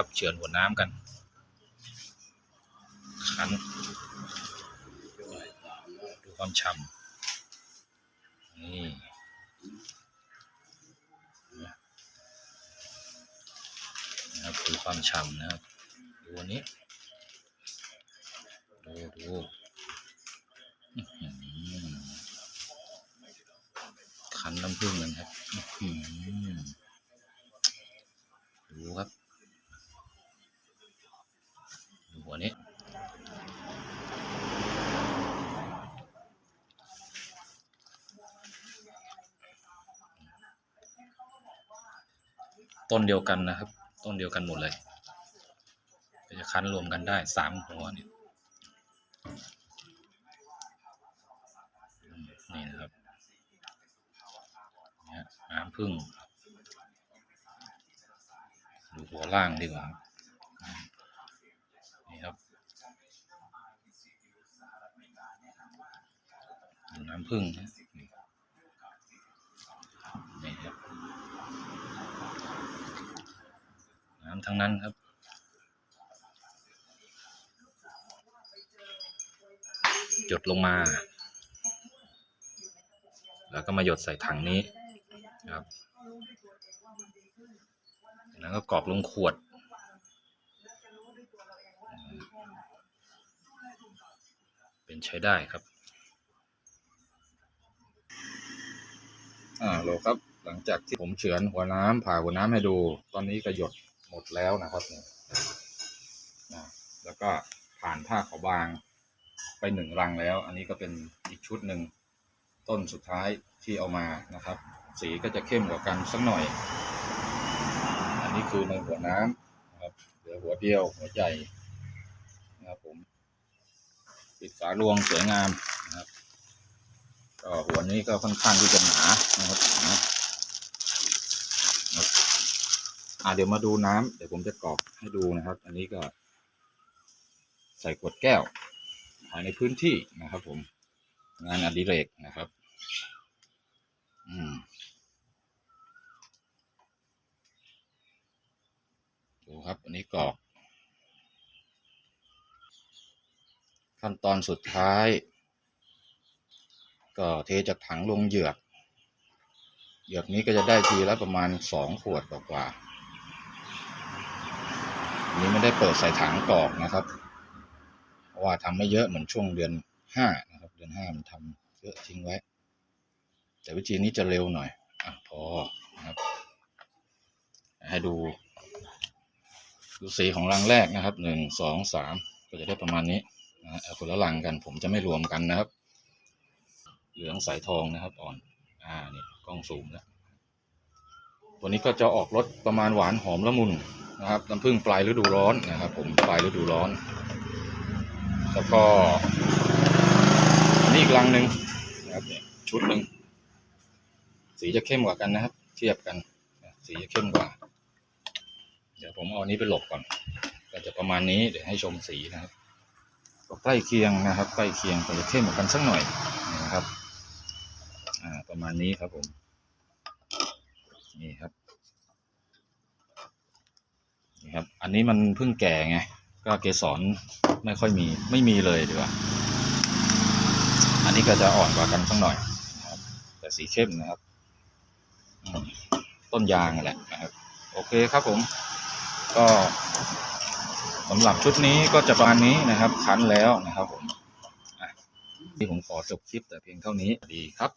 ครับ เฉือนหัวน้ำกันคั้นดูความฉ่ำนี่นะครับดูความฉ่ำนะครับ ดูอันนี้ ดูดูอื้อหือคั้นน้ำผึ้งกันครับ ดูหัวนี้ ต้นเดียวกันนะครับ ต้นเดียวกันหมดเลยจะคั้นรวมกันได้สามหัวเนี่ยนี่นะครับน้ำผึ้งดูหัวล่างดีกว่าครับ น้ำผึ้งนะนี่ครับ น้ำทั้งนั้นครับ หยดลงมา แล้วก็มาหยดใส่ถังนี้นะครับแล้วก็กรอกลงขวดเป็นใช้ได้ครับ อ่าโลครับ หลังจากที่ผมเฉือนหัวน้ำผ่าหัวน้ำให้ดู ตอนนี้ก็หยดหมดแล้วนะครับเนี่ยนะแล้วก็ผ่านผ้าขาวบางไปหนึ่งรังแล้ว อันนี้ก็เป็นอีกชุดหนึ่งต้นสุดท้ายที่เอามานะครับ สีก็จะเข้มกว่ากันสักหน่อย อันนี้คือในหัวน้ำนะครับเหลือหัวเดียวหัวใหญ่นะครับผมปิดฝารวงสวยงามนะครับ ก็หัวนี้ก็ค่อนข้างที่จะหนานะครับหนาอ่าเดี๋ยวมาดูน้ำเดี๋ยวผมจะกรอกให้ดูนะครับ อันนี้ก็ใส่ขวดแก้วภายในพื้นที่นะครับ ผม งานอดิเรกนะครับ อืมดูครับ อันนี้กรอก ขั้นตอนสุดท้าย ก็เทจากถังลงเหยือก เหยือกนี้ก็จะได้ทีละประมาณสองขวดกว่าๆอันนี้ไม่ได้เปิดใส่ถังกรอกนะครับ เพราะว่าทำไม่เยอะเหมือนช่วงเดือนห้านะครับ เดือนห้ามันทำเยอะทิ้งไว้ แต่วิธีนี้จะเร็วหน่อยอะพอนะครับ ให้ดูดูสีของรังแรกนะครับหนึ่งสองสามก็จะได้ประมาณนี้นะคนละรังกันผมจะไม่รวมกันนะครับ เหลืองสายทองนะครับ อ่อน อ่านี่กล้องซูมแล้วตัวนี้ก็จะออกรสประมาณหวานหอมละมุนนะครับน้ำผึ้งปลายฤดูร้อนนะครับ ผมปลายฤดูร้อน แล้วก็นี่อีกลังหนึ่งนะครับเนี่ยชุดหนึ่งสีจะเข้มกว่ากันนะครับ เทียบกัน สีจะเข้มกว่า เดี๋ยวผมเอาอันนี้ไปหลบก่อน ก็จะประมาณนี้เดี๋ยวให้ชมสีนะครับก็ใกล้เคียงนะครับใกล้เคียงแต่จะเข้มกว่ากันสักหน่อยนะครับ ประมาณนี้ครับผม นี่ครับ นี่ครับ อันนี้มันเพิ่งแก่ไง ก็เกสรไม่ค่อยมี ไม่มีเลยดีกว่า อันนี้ก็จะอ่อนกว่ากันสักหน่อยนะครับ แต่สีเข้มนะครับ ต้นยางนั่แหละนะครับ โอเคครับผม ก็สำหรับชุดนี้ก็จะประมาณนี้นะครับ คั้นแล้วนะครับผมที่ผมขอจบคลิปแต่เพียงเท่านี้ดีครับ